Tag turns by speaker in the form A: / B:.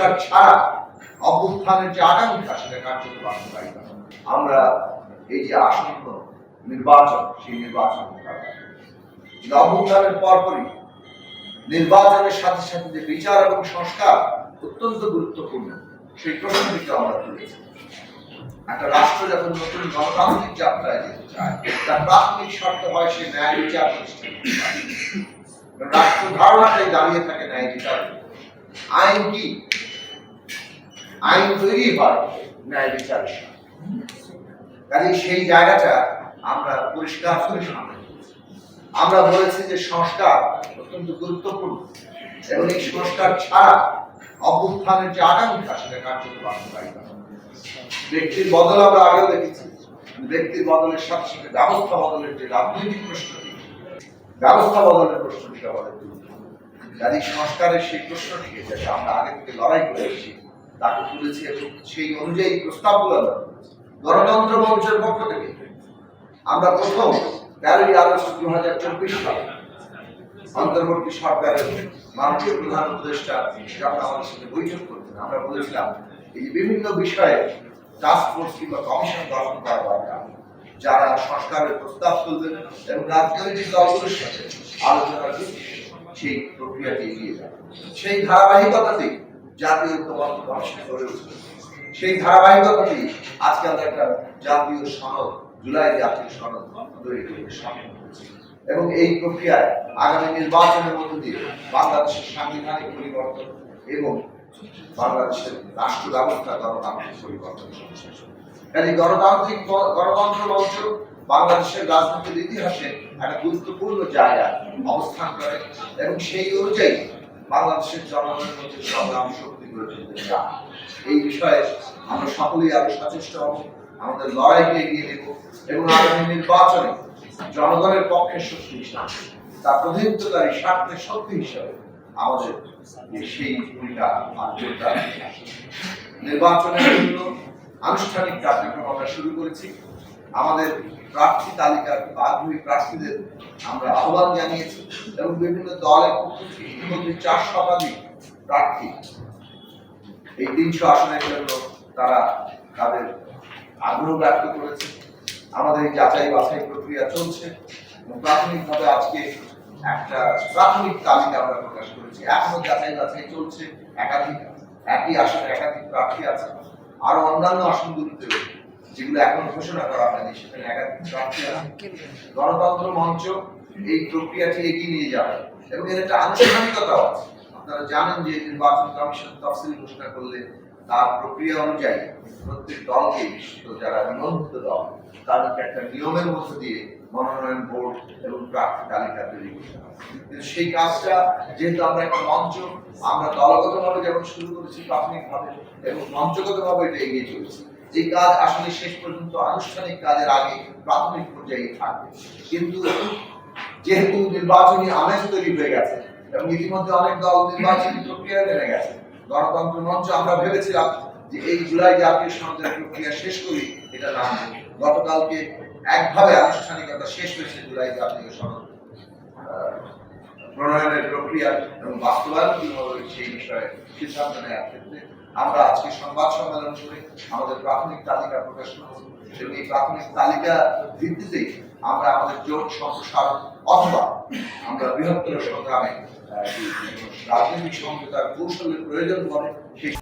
A: সংস্কার ছাড়া অভ্যুত্থানের যে আকাঙ্ক্ষা সেটা কার্যত বাস্তবায়িত। আমরা এই যে আসন্ন নির্বাচন, সেই নির্বাচন যে অভ্যুত্থানের পরপরই নির্বাচনের সাথে সাথে যে বিচার এবং সংস্কার অত্যন্ত গুরুত্বপূর্ণ, সেই প্রশ্নটিকে আমরা তুলেছি। একটা রাষ্ট্র যখন নতুন গণতান্ত্রিক যাত্রায় যেতে চায়, তার প্রাথমিক শর্ত হয় সে ন্যায় বিচার প্রতিষ্ঠা রাষ্ট্র ধারণাটাই দাঁড়িয়ে থাকে ন্যায় বিচার আইন কি? আইন তৈরি হয় ন্যায় বিচার কাজে সেই জায়গাটা আমরা পরিষ্কার করে সামনে আমরা বলেছি যে সংস্কার অত্যন্ত গুরুত্বপূর্ণ এবং এই সংস্কার ছাড়া অভ্যুত্থানের যে আকাঙ্ক্ষা সেটা কার্যত বাস্তবায়িত ব্যক্তির বদল আমরা আগেও দেখেছি, ব্যক্তির বদলের সাথে সাথে ব্যবস্থা বদলের যে রাজনৈতিক প্রশ্নটি ব্যবস্থা বদলের প্রশ্নটি আমাদের। কাজে সংস্কারের সেই প্রশ্নটিকে যেটা আমরা আগে থেকে লড়াই করে এসেছি তাকে তুলেছি এবং সেই অনুযায়ী প্রস্তাবগুলো আমরা গণতন্ত্র মঞ্চের পক্ষ থেকে আমরা প্রথম তেরোই আগস্ট দু হাজার চব্বিশ সালে অন্তর্বর্তী সরকারের মাননীয় প্রধান উপদেষ্টা যখন আমাদের সাথে বৈঠক করতেন আমরা বলেছিলাম, এই বিভিন্ন বিষয়ে টাস্ক ফোর্স কিংবা কমিশন গঠন করা দরকার। যারা সংস্কারের প্রস্তাব তুলবেন এবং রাজনৈতিক দলগুলোর সাথে ভিত্তিতে সেই প্রক্রিয়াটি এগিয়ে যাবে। সেই ধারাবাহিকতাতেই জাতীয় ঐক্যবদ্ধ কমিশন গড়ে উঠবে সেই ধারাবাহিকতাতেই আজকে আমরা একটা জাতীয় সনদ, জুলাই জাতীয় সনদ তৈরি করে সামনে করেছি। এবং এই প্রক্রিয়ায় আগামী নির্বাচনের মধ্য দিয়ে বাংলাদেশের সাংবিধানিক পরিবর্তন এবং বাংলাদেশের রাষ্ট্র ব্যবস্থা গণতান্ত্রিক পরিবর্তন কাজে গণতান্ত্রিক গণতন্ত্র মঞ্চ বাংলাদেশের রাজনীতির ইতিহাসে একটা গুরুত্বপূর্ণ জায়গায় অবস্থান করে এবং সেই অনুযায়ী বাংলাদেশের জনগণের মধ্যে সংগ্রাম শক্তি গড়ে তুলতে চায় এই বিষয়ে আমরা সকলেই আরও সচেষ্ট হব, আমাদের লড়াইকে এগিয়ে নেব এবং আগামী নির্বাচনে জনগণের পক্ষে শক্তি হিসাবে, তার প্রতিনিধিত্বকারী স্বার্থের শক্তি হিসাবে আমাদের সেই ভূমিকা আর জোরদার নির্বাচনের জন্য আনুষ্ঠানিক কার্যক্রম আমরা শুরু করেছি। আমাদের প্রার্থী তালিকার আগ্রহী প্রার্থীদের আমরা আহ্বান জানিয়েছি এবং বিভিন্ন দলের ইতিমধ্যে চার শতাধিক প্রার্থী এই তিনশো আসনের জন্য তারা তাদের আগ্রহ ব্যক্ত করেছে। আমাদের এই যাচাই বাছাই প্রক্রিয়া চলছে এবং প্রাথমিকভাবে আজকে একটা প্রাথমিক তালিকা আমরা প্রকাশ করেছি। এখনও যাচাই বাছাই চলছে একাধিক, একই আসনে একাধিক প্রার্থী আছে। আরও অন্যান্য আসনগুলিতে যেগুলো এখন ঘোষণা করা হয়নি, সেখানে একাধিক গণতন্ত্র মঞ্চ এই প্রক্রিয়াটি এগিয়ে নিয়ে যাবে। এবং এর একটা আনুষ্ঠানিকতাও আপনারা জানেন যে নির্বাচন কমিশন তফসিল ঘোষণা করলে তার প্রক্রিয়া অনুযায়ী প্রত্যেক দলকে বিশেষত যারা নিবন্ধিত দল, তাদেরকে একটা নিয়মের মধ্য দিয়ে মনোনয়ন বোর্ড এবং প্রার্থী তালিকা তৈরি করতে হবে। কিন্তু সেই কাজটা যেহেতু আমরা একটা মঞ্চ, আমরা দলগতভাবে যেমন শুরু করেছি প্রাথমিকভাবে, এবং মঞ্চগতভাবে এটা এগিয়ে চলেছি। এই কাজ আসলে শেষ পর্যন্ত আনুষ্ঠানিক কাজের আগে প্রাথমিক পর্যায়ে থাকবে কিন্তু যেহেতু নির্বাচনী আমেজ তৈরি হয়ে গেছে এবং ইতিমধ্যে অনেক দল নির্বাচনী প্রক্রিয়া নেমে গেছে গণতন্ত্র মঞ্চ আমরা ভেবেছিলাম যে এই জুলাই জাতীয় সনদের প্রক্রিয়া শেষ করি এটা না। গতকালকে একভাবে আনুষ্ঠানিকতা শেষ হয়েছে জুলাই জাতীয় আহ, প্রণয়নের প্রক্রিয়া এবং বাস্তবায়ন কীভাবে সেই বিষয়ে সিদ্ধান্ত ক্ষেত্রে আমরা আজকে সংবাদ সম্মেলন করে আমাদের প্রাথমিক তালিকা প্রকাশ করব। এবং এই প্রাথমিক তালিকা ভিত্তিতে আমরা আমাদের জোট সম্প্রসারণ অথবা আমরা বৃহত্তর সংগ্রামে রাজনৈতিক সংহিতার কৌশলের প্রয়োজন পড়ে, সেই